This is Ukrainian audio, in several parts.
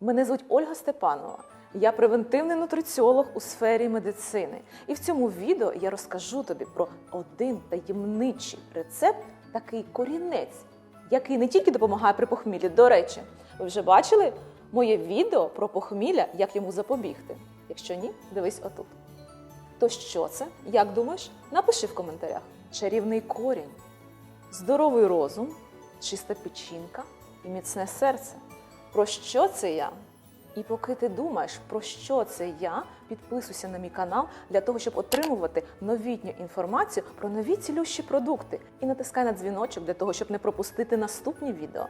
Мене звуть Ольга Степанова. Я превентивний нутриціолог у сфері медицини. І в цьому відео я розкажу тобі про один таємничий рецепт, такий корінець, який не тільки допомагає при похміллі. До речі, ви вже бачили моє відео про похмілля, як йому запобігти. Якщо ні, дивись отут. То що це? Як думаєш? Напиши в коментарях. Чарівний корінь, здоровий розум, чиста печінка і міцне серце. Про що це я? І поки ти думаєш, про що це я, підписуйся на мій канал для того, щоб отримувати новітню інформацію про нові цілющі продукти. І натискай на дзвіночок для того, щоб не пропустити наступні відео.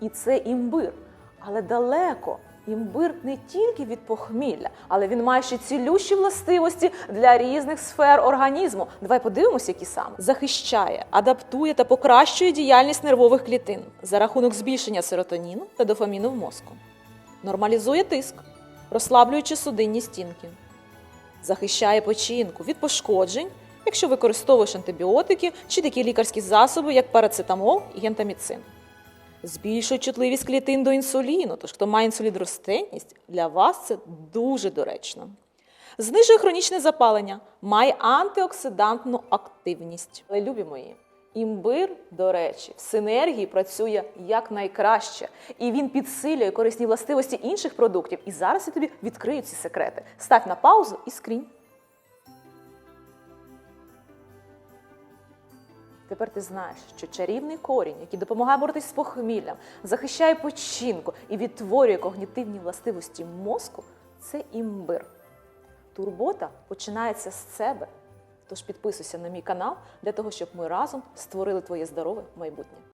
І це імбир. Але далеко. Імбир не тільки від похмілля, але він має ще цілющі властивості для різних сфер організму. Давай подивимося, які саме захищає, адаптує та покращує діяльність нервових клітин за рахунок збільшення серотоніну та дофаміну в мозку, нормалізує тиск, розслаблюючи судинні стінки, захищає печінку від пошкоджень, якщо використовуєш антибіотики чи такі лікарські засоби, як парацетамол і гентаміцин. Збільшує чутливість клітин до інсуліну, тож хто має інсулінрозтинність, для вас це дуже доречно. Знижує хронічне запалення, має антиоксидантну активність. Але любі мої, імбир, до речі, в синергії працює якнайкраще, і він підсилює корисні властивості інших продуктів. І зараз я тобі відкрию ці секрети. Став на паузу і скрінь. Тепер ти знаєш, що чарівний корінь, який допомагає боротися з похміллям, захищає печінку і відтворює когнітивні властивості мозку, це імбир. Турбота починається з себе. Тож підписуйся на мій канал для того, щоб ми разом створили твоє здорове майбутнє.